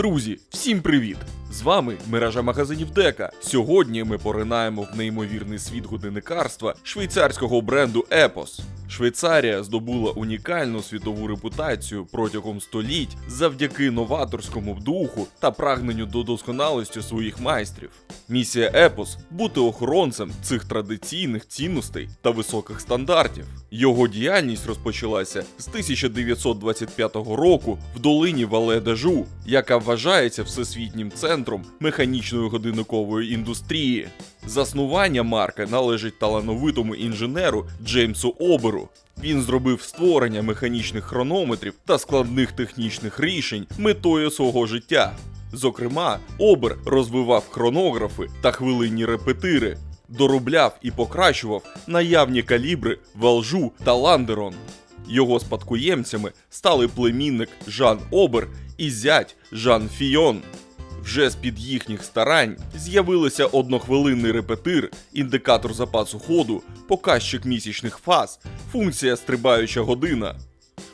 Друзі, всім привіт! З вами мережа магазинів Дека. Сьогодні ми поринаємо в неймовірний світ годинникарства швейцарського бренду Epos. Швейцарія здобула унікальну світову репутацію протягом століть завдяки новаторському духу та прагненню до досконалості своїх майстрів. Місія Епос бути охоронцем цих традиційних цінностей та високих стандартів. Його діяльність розпочалася з 1925 року в долині Вале-де-Жу, яка вважається всесвітнім центром механічної годинникової індустрії. Заснування марки належить талановитому інженеру Джеймсу Оберу. Він зробив створення механічних хронометрів та складних технічних рішень метою свого життя. Зокрема, Обер розвивав хронографи та хвилинні репетири, доробляв і покращував наявні калібри Валжу та Ландерон. Його спадкоємцями стали племінник Жан Обер і зять Жан Фійон. Вже з-під їхніх старань з'явилися однохвилинний репетир, індикатор запасу ходу, показчик місячних фаз, функція стрибаюча година.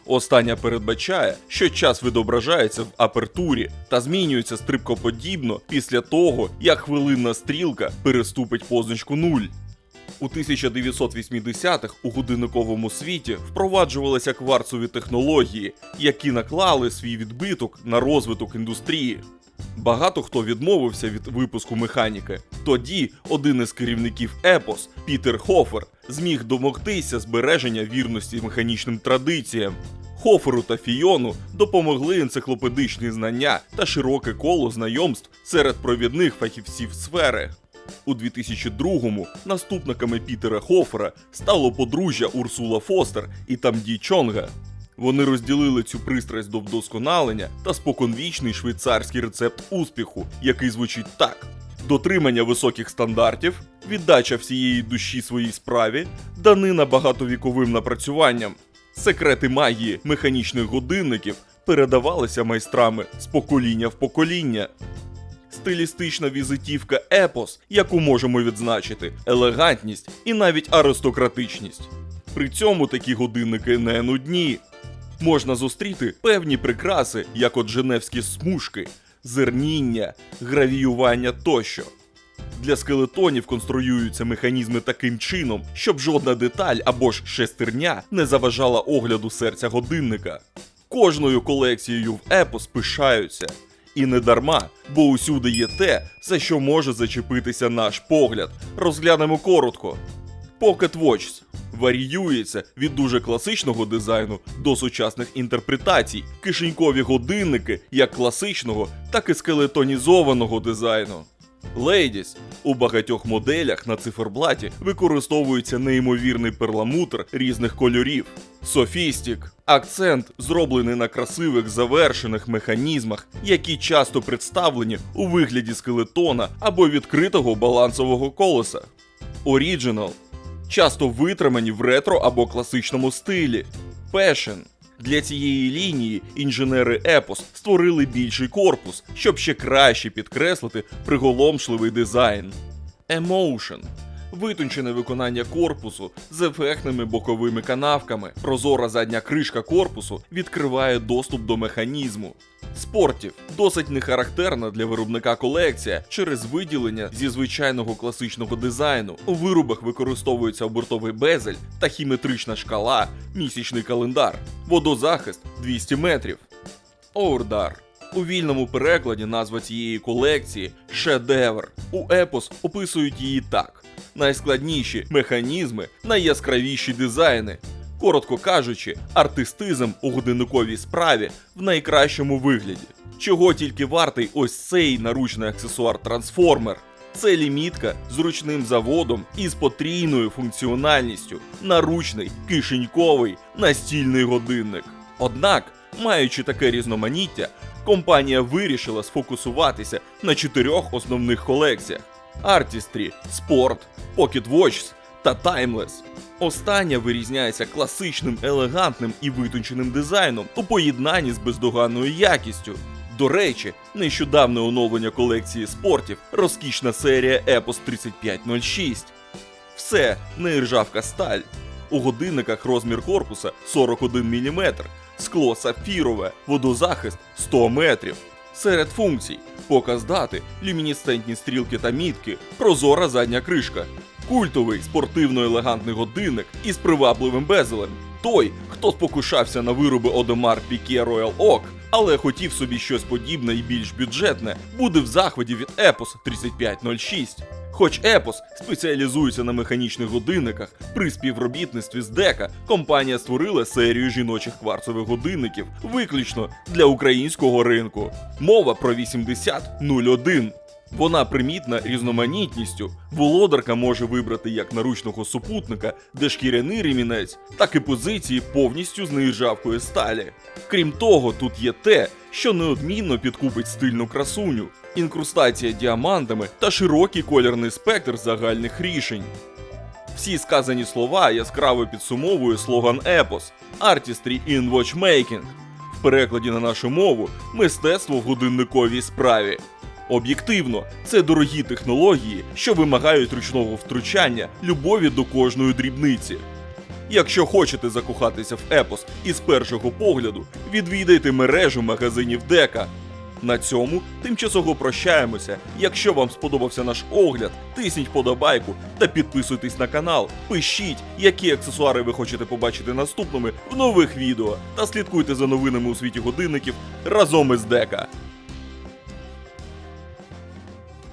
Остання передбачає, що час відображається в апертурі та змінюється стрибкоподібно після того, як хвилинна стрілка переступить позначку 0. У 1980-х у годинниковому світі впроваджувалися кварцові технології, які наклали свій відбиток на розвиток індустрії. Багато хто відмовився від випуску механіки. Тоді один із керівників Епос, Пітер Хофер, зміг домогтися збереження вірності механічним традиціям. Хоферу та Фіону допомогли енциклопедичні знання та широке коло знайомств серед провідних фахівців сфери. У 2002-му наступниками Пітера Хофера стало подружжя Урсула Фостер і Тамді Чонга. Вони розділили цю пристрасть до вдосконалення та споконвічний швейцарський рецепт успіху, який звучить так: дотримання високих стандартів, віддача всієї душі своїй справі, данина багатовіковим напрацюванням. Секрети магії механічних годинників передавалися майстрами з покоління в покоління. Стилістична візитівка епос, яку можемо відзначити, елегантність і навіть аристократичність. При цьому такі годинники не нудні. Можна зустріти певні прикраси, як от женевські смужки, зерніння, гравіювання тощо. Для скелетонів конструюються механізми таким чином, щоб жодна деталь або ж шестерня не заважала огляду серця годинника. Кожною колекцією в Епос пишаються. І не дарма, бо усюди є те, за що може зачепитися наш погляд. Розглянемо коротко. Pocket Watches варіюється від дуже класичного дизайну до сучасних інтерпретацій, кишенькові годинники як класичного, так і скелетонізованого дизайну. Ladies у багатьох моделях на циферблаті використовується неймовірний перламутр різних кольорів. Софістік акцент зроблений на красивих завершених механізмах, які часто представлені у вигляді скелетона або відкритого балансового колеса. Оріджинал часто витримані в ретро або класичному стилі. Passion. Для цієї лінії інженери Епос створили більший корпус, щоб ще краще підкреслити приголомшливий дизайн. Emotion. Витончене виконання корпусу з ефектними боковими канавками. Прозора задня кришка корпусу відкриває доступ до механізму. Спортів досить нехарактерна для виробника колекція через виділення зі звичайного класичного дизайну. У виробах використовується обертовий безель, тахіметрична шкала, місячний календар, водозахист 200 метрів. Оурдар. У вільному перекладі назва цієї колекції шедевр. У Епос описують її так: найскладніші механізми, найяскравіші дизайни. Коротко кажучи, артистизм у годинниковій справі в найкращому вигляді. Чого тільки вартий ось цей наручний аксесуар трансформер. Це лімітка з ручним заводом і з потрійною функціональністю, наручний, кишеньковий, настільний годинник. Однак, маючи таке різноманіття, компанія вирішила сфокусуватися на чотирьох основних колекціях: Artistry, Sport, Pocket Watches та Timeless. Остання вирізняється класичним, елегантним і витонченим дизайном у поєднанні з бездоганною якістю. До речі, нещодавне оновлення колекції спортів розкішна серія Epos 3506. Все, нержавка сталь. У годинниках розмір корпуса 41 мм, скло сапфірове, водозахист 100 метрів. Серед функцій показ дати, люмінесцентні стрілки та мітки, прозора задня кришка, культовий спортивно-елегантний годинник із привабливим безелем. Той, хто спокушався на вироби Одемар Піке Royal Oak, але хотів собі щось подібне і більш бюджетне, буде в захваті від Epos 3506. Хоч Епос спеціалізується на механічних годинниках, при співробітництві з Дека компанія створила серію жіночих кварцевих годинників виключно для українського ринку. Мова про 8001. Вона примітна різноманітністю. Володарка може вибрати як наручного супутника, де шкіряний ремінець, так і позиції повністю з нержавкої сталі. Крім того, тут є те, що неодмінно підкупить стильну красуню, інкрустація діамантами та широкий колірний спектр загальних рішень. Всі сказані слова яскраво підсумовує слоган Епос Artistry in Watchmaking. В перекладі на нашу мову мистецтво в годинниковій справі. Об'єктивно, це дорогі технології, що вимагають ручного втручання, любові до кожної дрібниці. Якщо хочете закохатися в епос із першого погляду, відвідайте мережу магазинів Дека. На цьому тимчасово прощаємося. Якщо вам сподобався наш огляд, тисніть подобайку та підписуйтесь на канал. Пишіть, які аксесуари ви хочете побачити наступними в нових відео, та слідкуйте за новинами у світі годинників разом із Дека.